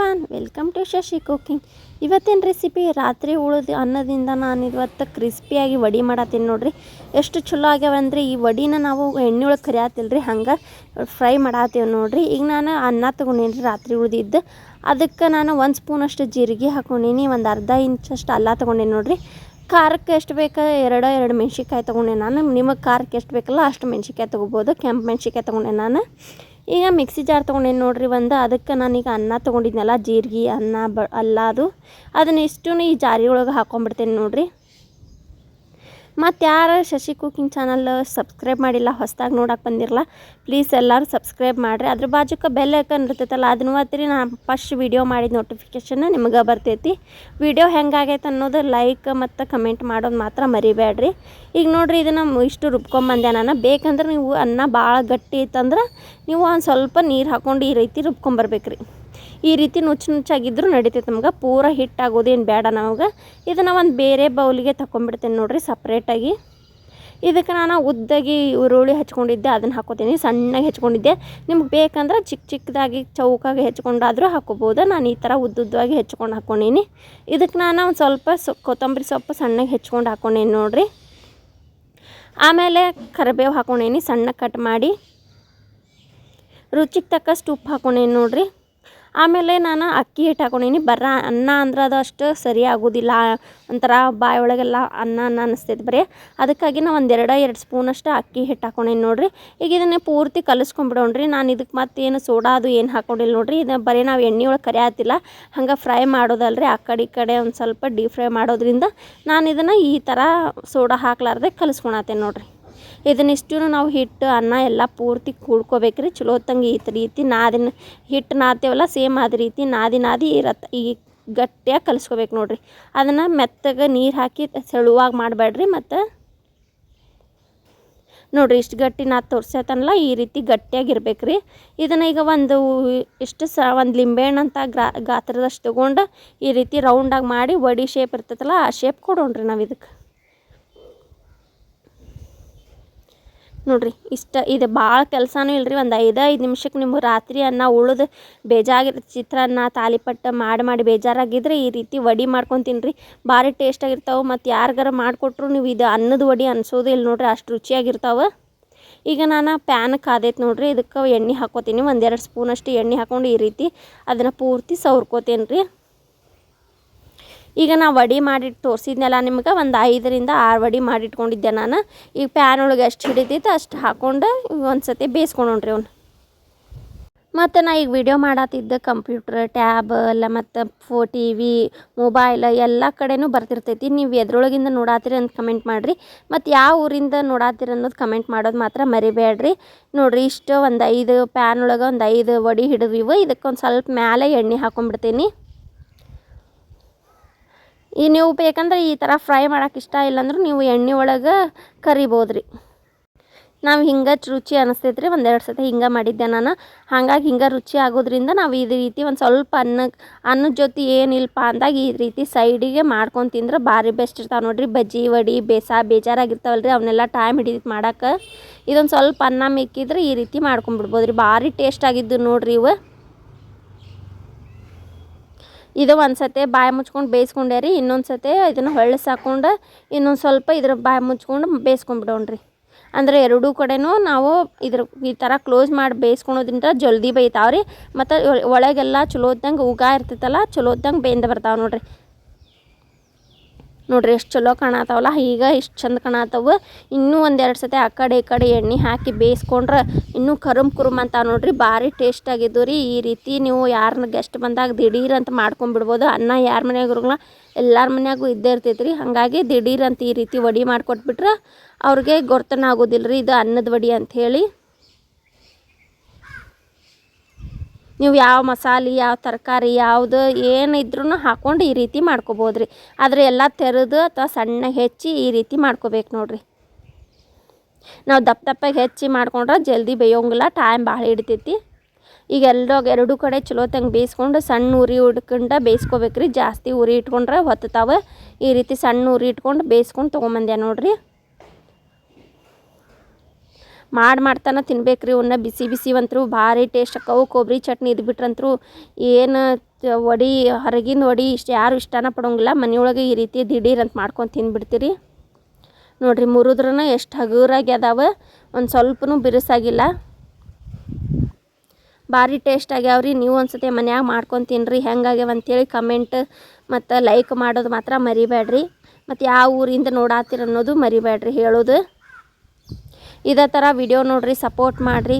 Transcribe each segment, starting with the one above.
Everyone, welcome to Shashi cooking. ಇವತ್ತಿನ recipe ರಾತ್ರಿ ಉಳಿದ ಅನ್ನದಿಂದ ನಾನು ಇವತ್ತು ಕ್ರಿಸ್ಪಿಯಾಗಿ ವಡಿ ಮಾಡತ್ತೀನಿ ನೋಡ್ರಿ. ಎಷ್ಟು ಚಲೋ ಆಗ್ಯಾವ ಅಂದ್ರೆ ಈ ವಡಿನ ನಾವು ಎಣ್ಣೆ ಒಳಗೆ ಕರಿಯಾತಿಲ್ಲ ರೀ ಹಂಗೆ ಫ್ರೈ ಮಾಡತ್ತೀವಿ ನೋಡ್ರಿ. ಈಗ ನಾನು ಅನ್ನ ತೊಗೊಂಡೇನಿ ರಾತ್ರಿ ಉಳಿದಿದ್ದು. ಅದಕ್ಕೆ ನಾನು ಒಂದು ಸ್ಪೂನಷ್ಟು ಜೀರಿಗೆ ಹಾಕೊಂಡೀನಿ, ಒಂದು ಅರ್ಧ ಇಂಚಷ್ಟು ಅಲ್ಲ ತೊಗೊಂಡೇನಿ ನೋಡ್ರಿ. ಖಾರಕ್ಕೆ ಎಷ್ಟು ಬೇಕು, ಎರಡು ಎರಡು ಮೆಣ್ಸಿನ್ಕಾಯಿ ತೊಗೊಂಡೆ ನಾನು. ನಿಮಗೆ ಖಾರಕ್ಕೆ ಎಷ್ಟು ಬೇಕಲ್ಲ ಅಷ್ಟು ಮೆಣ್ಸಿನ್ಕಾಯಿ ತೊಗೋಬೋದು, ಕೆಂಪು ಮೆಣ್ಸಿಕಾಯಿ ತೊಗೊಂಡೆ ನಾನು. ಈಗ ಮಿಕ್ಸಿ ಜಾರ್ ತೊಗೊಂಡೇನಿ ನೋಡ್ರಿ ಒಂದು ಅದಕ್ಕೆ ನಾನೀಗ ಅನ್ನ ತೊಗೊಂಡಿದ್ನಲ್ಲ, ಜೀರಿಗೆ, ಅನ್ನ, ಬ, ಅಲ್ಲ ಅದು. ಅದನ್ನ ಇಷ್ಟು ಈ ಜಾರಿ ಒಳಗೆ ಹಾಕೊಂಡ್ಬಿಡ್ತೇನೆ ನೋಡ್ರಿ. ಮತ್ತು ಯಾರು ಶಶಿ ಕುಕಿಂಗ್ ಚಾನಲ್ ಸಬ್ಸ್ಕ್ರೈಬ್ ಮಾಡಿಲ್ಲ, ಹೊಸ್ದಾಗಿ ನೋಡಕ್ಕೆ ಬಂದಿರಲ್ಲ ಪ್ಲೀಸ್ ಎಲ್ಲರೂ ಸಬ್ಸ್ಕ್ರೈಬ್ ಮಾಡಿರಿ. ಅದ್ರ ಬಾಜುಕ ಬೆಲ್ ಐಕನ್ ಇರ್ತೈತಲ್ಲ, ಅದನ್ನು ಒತ್ತಿರಿ ನಾನು ಫಸ್ಟ್ ವಿಡಿಯೋ ಮಾಡಿದ ನೋಟಿಫಿಕೇಷನ್ ನಿಮಗೆ ಬರ್ತೈತಿ. ವಿಡಿಯೋ ಹೆಂಗಾಗೈತೆ ಅನ್ನೋದು ಲೈಕ್ ಮತ್ತು ಕಮೆಂಟ್ ಮಾಡೋದು ಮಾತ್ರ ಮರಿಬೇಡ್ರಿ ಈಗ ನೋಡಿರಿ ಇದನ್ನು ಇಷ್ಟು ರುಬ್ಕೊಂಬಂದೆ ನಾನು. ಬೇಕಂದ್ರೆ ನೀವು ಅನ್ನ ಭಾಳ ಗಟ್ಟಿ ಇತ್ತಂದ್ರೆ ನೀವು ಒಂದು ಸ್ವಲ್ಪ ನೀರು ಹಾಕ್ಕೊಂಡು ಈ ರೀತಿ ರುಬ್ಕೊಂಬರ್ಬೇಕ್ರಿ. ಈ ರೀತಿ ನುಚ್ಚು ನುಚ್ಚಾಗಿದ್ದರೂ ನಡೀತೈತೆ ನಮ್ಗೆ. ಪೂರ ಹಿಟ್ಟಾಗೋದೇನು ಬೇಡ ನಮಗೆ. ಇದನ್ನು ಒಂದು ಬೇರೆ ಬೌಲಿಗೆ ತಗೊಂಡ್ಬಿಡ್ತೇನೆ ನೋಡಿರಿ ಸಪ್ರೇಟಾಗಿ. ಇದಕ್ಕೆ ನಾನು ಉದ್ದಾಗಿ ಈರುಳ್ಳಿ ಹಚ್ಕೊಂಡಿದ್ದೆ, ಅದನ್ನು ಹಾಕೋತೀನಿ. ಸಣ್ಣಗೆ ಹೆಚ್ಕೊಂಡಿದ್ದೆ. ನಿಮ್ಗೆ ಬೇಕಂದ್ರೆ ಚಿಕ್ಕ ಚಿಕ್ಕದಾಗಿ ಚೌಕಾಗಿ ಹೆಚ್ಕೊಂಡಾದರೂ ಹಾಕೋಬೋದು. ನಾನು ಈ ಥರ ಉದ್ದುದ್ದವಾಗಿ ಹೆಚ್ಕೊಂಡು ಹಾಕ್ಕೊಂಡೀನಿ ಇದಕ್ಕೆ ನಾನು ಒಂದು ಸ್ವಲ್ಪ ಸೊ, ಕೊತ್ತಂಬರಿ ಸೊಪ್ಪು ಸಣ್ಣಗೆ ಹೆಚ್ಕೊಂಡು ಹಾಕ್ಕೊಂಡೀನಿ ನೋಡಿರಿ. ಆಮೇಲೆ ಕರಿಬೇವು ಹಾಕ್ಕೊಂಡೀನಿ ಸಣ್ಣ ಕಟ್ ಮಾಡಿ. ರುಚಿಗೆ ತಕ್ಕಷ್ಟು ಉಪ್ಪು ಹಾಕ್ಕೊಂಡೀನಿ ನೋಡ್ರಿ. ಆಮೇಲೆ ನಾನು ಅಕ್ಕಿ ಹಿಟ್ಟು ಹಾಕೊಂಡೀನಿ. ಬರ ಅನ್ನ ಅಂದ್ರೆ ಅದು ಅಷ್ಟು ಸರಿ ಆಗೋದಿಲ್ಲ. ಒಂಥರ ಬಾಯಿ ಒಳಗೆಲ್ಲ ಅನ್ನ ಅನ್ನ ಅನ್ನಿಸ್ತೈತೆ ಬರೀ. ಅದಕ್ಕಾಗಿ ನಾ ಒಂದು ಎರಡು ಸ್ಪೂನಷ್ಟು ಅಕ್ಕಿ ಹಿಟ್ಟು ಹಾಕೊಂಡೀನಿ ನೋಡಿರಿ. ಈಗ ಇದನ್ನು ಪೂರ್ತಿ ಕಲಿಸ್ಕೊಂಬಿಡೋಣ ರೀ ನಾನು ಇದಕ್ಕೆ ಮತ್ತೇನು ಸೋಡಾ ಅದು ಏನು ಹಾಕೊಂಡಿಲ್ಲ ನೋಡಿರಿ. ಇದು ಬರೀ ನಾವು ಎಣ್ಣೆ ಒಳಗೆ ಕರಿಯಾತಿಲ್ಲ ಹಂಗೆ ಫ್ರೈ ಮಾಡೋದಲ್ರಿ. ಆ ಕಡೆ, ಈ ಕಡೆ ಒಂದು ಸ್ವಲ್ಪ ಡೀಪ್ ಫ್ರೈ ಮಾಡೋದ್ರಿಂದ ನಾನು ಇದನ್ನು ಈ ಥರ ಸೋಡಾ ಹಾಕ್ಲಾರ್ದೆ ಕಲಿಸ್ಕೊಳತ್ತೇನೆ ನೋಡ್ರಿ. ಇದನ್ನಿಷ್ಟು ನಾವು ಹಿಟ್ಟು, ಅನ್ನ ಎಲ್ಲ ಪೂರ್ತಿ ಕೂಡ್ಕೋಬೇಕ್ರಿ. ಚಲೋ ಹೊತ್ತಂಗೆ ಈ ರೀತಿ ನಾದಿನ ಹಿಟ್ಟು ನಾದ್ತೇವಲ್ಲ, ಸೇಮ್ ಅದ ರೀತಿ ನಾದಿ ನಾದಿ ಇರತ್ತೆ ಈ ಗಟ್ಟಿಯಾಗಿ ಕಲಿಸ್ಕೋಬೇಕು ನೋಡ್ರಿ. ಅದನ್ನು ಮೆತ್ತಗೆ ನೀರು ಹಾಕಿ ಸೆಳುವಾಗಿ ಮಾಡಬೇಡ್ರಿ ಮತ್ತು ನೋಡಿರಿ ಇಷ್ಟು ಗಟ್ಟಿ ನಾ ತೋರ್ಸತ್ತನಲ್ಲ ಈ ರೀತಿ ಗಟ್ಟಿಯಾಗಿರ್ಬೇಕು ರೀ ಇದನ್ನು ಈಗ ಒಂದು ಇಷ್ಟು ಸ ಒಂದು ಲಿಂಬೆಹಣ್ಣು ಅಂತ ಗ್ರಾ ಗಾತ್ರದಷ್ಟು ತೊಗೊಂಡು ಈ ರೀತಿ ರೌಂಡಾಗಿ ಮಾಡಿ, ವಡಿ ಶೇಪ್ ಇರ್ತೈತಲ್ಲ, ಆ ಶೇಪ್ ಕೊಡೋಣ್ರಿ ನಾವು ಇದಕ್ಕೆ ನೋಡ್ರಿ, ಇಷ್ಟ ಇದು. ಭಾಳ ಕೆಲಸನೂ ಇಲ್ರಿ, ಒಂದು ಐದು ಐದು ನಿಮಿಷಕ್ಕೆ ನಿಮ್ಗೆ ರಾತ್ರಿ ಅನ್ನ ಉಳಿದು ಬೇಜಾಗಿರೋ ಚಿತ್ರಾನ್ನ ತಾಲಿಪಟ್ಟು ಮಾಡಿ ಮಾಡಿ ಬೇಜಾರಾಗಿದ್ರೆ ಈ ರೀತಿ ವಡಿ ಮಾಡ್ಕೊಂಡು ತಿನ್ನಿರಿ ಭಾರಿ ಟೇಸ್ಟಾಗಿರ್ತಾವೆ ಮತ್ತು ಯಾರಿಗಾರ ಮಾಡಿಕೊಟ್ರು ನೀವು ಇದು ಅನ್ನದ ವಡಿ ಅನ್ಸೋದು ಇಲ್ಲ ನೋಡ್ರಿ, ಅಷ್ಟು ರುಚಿಯಾಗಿರ್ತಾವೆ. ಈಗ ನಾನು ಪ್ಯಾನ್ ಕಾದೈತೆ ನೋಡ್ರಿ, ಇದಕ್ಕೆ ಎಣ್ಣೆ ಹಾಕೋತೀನಿ. ಒಂದೆರಡು ಸ್ಪೂನಷ್ಟು ಎಣ್ಣೆ ಹಾಕ್ಕೊಂಡು ಈ ರೀತಿ ಅದನ್ನು ಪೂರ್ತಿ ಸವ್ರ್ಕೋತೀನಿ ರೀ ಈಗ ನಾ ವಡಿ ಮಾಡಿಟ್ಟು ತೋರಿಸಿದ್ನಲ್ಲ ನಿಮ್ಗೆ, ಒಂದು ಐದರಿಂದ ಆರು ವಡಿ ಮಾಡಿಟ್ಕೊಂಡಿದ್ದೆ ನಾನು. ಈಗ ಪ್ಯಾನ್ ಒಳಗೆ ಎಷ್ಟು ಹಿಡಿತೈತೆ ಅಷ್ಟು ಹಾಕ್ಕೊಂಡು ಒಂದು ಸತಿ ಬೇಯಿಸ್ಕೊಂಡ್ರಿ ಅವ್ನು. ಮತ್ತು ನಾ ಈಗ ವಿಡಿಯೋ ಮಾಡತ್ತಿದ್ದ ಕಂಪ್ಯೂಟ್ರ್ ಟ್ಯಾಬ್ ಎಲ್ಲ ಮತ್ತು ಫೋ ಟಿ ವಿ ಮೊಬೈಲ್ ಎಲ್ಲ ಕಡೆನೂ ಬರ್ತಿರ್ತೈತಿ. ನೀವು ಎದ್ರೊಳಗಿಂದ ನೋಡಾತ್ತೀರಿ ಅಂತ ಕಮೆಂಟ್ ಮಾಡಿರಿ. ಮತ್ತು ಯಾವ ಊರಿಂದ ನೋಡಾತ್ತೀರಿ ಅನ್ನೋದು ಕಮೆಂಟ್ ಮಾಡೋದು ಮಾತ್ರ ಮರಿಬೇಡ್ರಿ ನೋಡಿರಿ ಇಷ್ಟು ಒಂದು ಐದು ಪ್ಯಾನ್ ಒಳಗೆ ಒಂದು ಐದು ವಡಿ ಹಿಡಿದಿವು. ಇದಕ್ಕೆ ಒಂದು ಸ್ವಲ್ಪ ಮ್ಯಾಲೆ ಎಣ್ಣೆ ಹಾಕೊಂಡ್ಬಿಡ್ತೀನಿ ಈ ನೀವು ಬೇಕಂದ್ರೆ ಈ ಥರ ಫ್ರೈ ಮಾಡೋಕೆ ಇಷ್ಟ ಇಲ್ಲಾಂದ್ರೆ ನೀವು ಎಣ್ಣೆ ಒಳಗೆ ಕರಿಬೋದು ರೀ. ನಾವು ಹಿಂಗೆ ರುಚಿ ಅನಿಸ್ತೈತೆ ರೀ ಒಂದೆರಡು ಸತಿ ಹಿಂಗೆ ಮಾಡಿದ್ದೆ ನಾನು. ಹಾಗಾಗಿ ಹಿಂಗೆ ರುಚಿ ಆಗೋದ್ರಿಂದ ನಾವು ಈ ರೀತಿ ಒಂದು ಸ್ವಲ್ಪ ಅನ್ನಕ್ಕೆ ಅನ್ನದ ಜೊತೆ ಏನಿಲ್ಲಪ್ಪ ಅಂದಾಗ ಈ ರೀತಿ ಸೈಡಿಗೆ ಮಾಡ್ಕೊಂಡು ತಿಂದ್ರೆ ಭಾರಿ ಬೆಸ್ಟ್ ಇರ್ತಾವೆ ನೋಡಿರಿ. ಬಜ್ಜಿ, ವಡಿ, ಬೇಸ ಬೇಜಾರಾಗಿರ್ತಾವಲ್ಲ ರೀ ಅವನ್ನೆಲ್ಲ ಟೈಮ್ ಹಿಡಿದಿತ್ತು ಮಾಡೋಕೆ ಇದೊಂದು ಸ್ವಲ್ಪ ಅನ್ನ ಮಿಕ್ಕಿದ್ರೆ ಈ ರೀತಿ ಮಾಡ್ಕೊಂಬಿಡ್ಬೋದು ರೀ ಭಾರಿ ಟೇಸ್ಟ್ ಆಗಿದ್ದು ನೋಡಿರಿ ಇವು. ಇದು ಒಂದು ಸತಿ ಬಾಯಿ ಮುಚ್ಕೊಂಡು ಬೇಯಿಸ್ಕೊಂಡೆ ರೀ, ಇನ್ನೊಂದು ಸತಿ ಇದನ್ನು ಹೊಳ್ಳಿ ಸಾಕೊಂಡು ಇನ್ನೊಂದು ಸ್ವಲ್ಪ ಇದ್ರ ಬಾಯಿ ಮುಚ್ಕೊಂಡು ಬೇಯಿಸ್ಕೊಂಬಿಡೋಣ್ರಿ. ಅಂದರೆ ಎರಡೂ ಕಡೆನೂ ನಾವು ಇದ್ರ ಈ ಥರ ಕ್ಲೋಸ್ ಮಾಡಿ ಬೇಯಿಸ್ಕೊಳೋದ್ರಿಂದ ಜಲ್ದಿ ಬೇಯ್ತಾವೆ ರೀ ಮತ್ತು ಒಳಗೆಲ್ಲ ಚಲೋ ಹೊತ್ತಂಗೆ ಉಗಾ ಇರ್ತೈತಲ್ಲ, ಚಲೋ ಹೊತ್ತಂಗೆ ಬೇಯ್ದು ಬರ್ತಾವೆ ನೋಡಿರಿ. ನೋಡ್ರಿ ಎಷ್ಟು ಚಲೋ ಕಾಣತ್ತಾವಲ್ಲ ಈಗ ಇಷ್ಟು ಚಂದ ಕಾಣತ್ತವು ಇನ್ನೂ ಒಂದೆರಡು ಸತಿ ಆ ಕಡೆ ಈ ಕಡೆ ಎಣ್ಣೆ ಹಾಕಿ ಬೇಯಿಸ್ಕೊಂಡ್ರೆ ಇನ್ನೂ ಕರುಮ್ ಕುರುಮ್ ಅಂತ ನೋಡ್ರಿ, ಭಾರಿ ಟೇಸ್ಟ್ ಆಗಿದ್ದು ರೀ. ಈ ರೀತಿ ನೀವು ಯಾರನ್ನ ಗೆಸ್ಟ್ ಬಂದಾಗ ದಿಢೀರ್ ಅಂತ ಮಾಡ್ಕೊಂಡ್ಬಿಡ್ಬೋದು ಅನ್ನ ಯಾರ ಮನ್ಯಾಗ ಎಲ್ಲರ ಮನೆಯಾಗೂ ಇದ್ದೇ ಇರ್ತೈತೆ ರೀ. ಹಾಗಾಗಿ ದಿಢೀರ್ ಅಂತ ಈ ರೀತಿ ವಡಿ ಮಾಡಿಕೊಟ್ಬಿಟ್ರೆ ಅವ್ರಿಗೆ ಗೊರ್ತನ ಆಗೋದಿಲ್ಲ ರೀ ಇದು ಅನ್ನದ ವಡಿ ಅಂಥೇಳಿ ನೀವು ಯಾವ ಮಸಾಲೆ, ಯಾವ ತರಕಾರಿ, ಯಾವುದು ಏನು ಇದ್ರೂ ಹಾಕ್ಕೊಂಡು ಈ ರೀತಿ ಮಾಡ್ಕೊಬೋದು ರೀ ಆದರೆ ಎಲ್ಲ ತೆರೆದು ಅಥವಾ ಸಣ್ಣ ಹೆಚ್ಚಿ ಈ ರೀತಿ ಮಾಡ್ಕೋಬೇಕು ನೋಡಿರಿ. ನಾವು ದಪ್ಪ ದಪ್ಪಾಗಿ ಹೆಚ್ಚಿ ಮಾಡ್ಕೊಂಡ್ರೆ ಜಲ್ದಿ ಬೇಯೋಂಗಿಲ್ಲ ಟೈಮ್ ಭಾಳ ಹಿಡಿತೈತಿ. ಈಗ ಎಲ್ಲೋ ಎರಡೂ ಕಡೆ ಚಲೋ ತಂಗೆ ಬೇಯಿಸ್ಕೊಂಡು ಸಣ್ಣ ಉರಿ ಹಿಡ್ಕೊಂಡು ಬೇಯಿಸ್ಕೋಬೇಕ್ರಿ. ಜಾಸ್ತಿ ಉರಿ ಇಟ್ಕೊಂಡ್ರೆ ಹೊತ್ತಾವೆ ಈ ರೀತಿ ಸಣ್ಣ ಉರಿ ಇಟ್ಕೊಂಡು ಬೇಯಿಸ್ಕೊಂಡು ತೊಗೊಂಬಂದೆ ನೋಡಿರಿ. ಮಾಡಿ ಮಾಡ್ತಾನೆ ತಿನ್ಬೇಕ್ರಿ ಅವನ್ನ ಬಿಸಿ ಬಿಸಿ ಅಂತೂ ಭಾರಿ ಟೇಸ್ಟ್ ಅಕ್ಕವು. ಕೊಬ್ಬರಿ ಚಟ್ನಿ ಇದು ಬಿಟ್ರಂತೂ ಏನು ವಡೆ ಹೊರಗಿನ ವಡಿ ಇಷ್ಟು ಯಾರು ಇಷ್ಟನ ಪಡೋಂಗಿಲ್ಲ. ಮನೆಯೊಳಗೆ ಈ ರೀತಿ ದಿಢೀರ್ ಅಂತ ಮಾಡ್ಕೊಂಡು ತಿನ್ಬಿಡ್ತೀರಿ. ನೋಡಿರಿ ಮುರಿದ್ರೂ ಎಷ್ಟು ಹಗುರಾಗಿ ಅದಾವ. ಒಂದು ಸ್ವಲ್ಪನು ಬಿರುಸಾಗಿಲ್ಲ. ಭಾರಿ ಟೇಸ್ಟ್ ಆಗ್ಯಾವ ರೀ ನೀವು ಒಂದ್ಸತಿ ಮನ್ಯಾಗ ಮಾಡ್ಕೊಂಡು ತಿನ್ನಿರಿ ಹೆಂಗಾಗ್ಯಾವ ಅಂತೇಳಿ ಕಮೆಂಟ್ ಮತ್ತು ಲೈಕ್ ಮಾಡೋದು ಮಾತ್ರ ಮರಿಬೇಡ್ರಿ ಮತ್ತು ಯಾವ ಊರಿಂದ ನೋಡಾತಿರ ಅನ್ನೋದು ಮರಿಬೇಡ್ರಿ ಹೇಳೋದು. ಇದೇ ಥರ ವಿಡಿಯೋ ನೋಡಿರಿ ಸಪೋರ್ಟ್ ಮಾಡಿರಿ.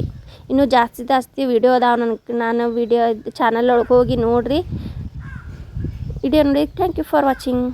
ಇನ್ನೂ ಜಾಸ್ತಿ ಜಾಸ್ತಿ ವಿಡಿಯೋ ಅದಾವೆ ನನಗೆ ನಾನು ವಿಡಿಯೋ ಚಾನಲ್ ಒಳಗೆ ಹೋಗಿ ನೋಡಿರಿ. ವಿಡಿಯೋ ನೋಡಿ ಥ್ಯಾಂಕ್ ಯು ಫಾರ್ ವಾಚಿಂಗ್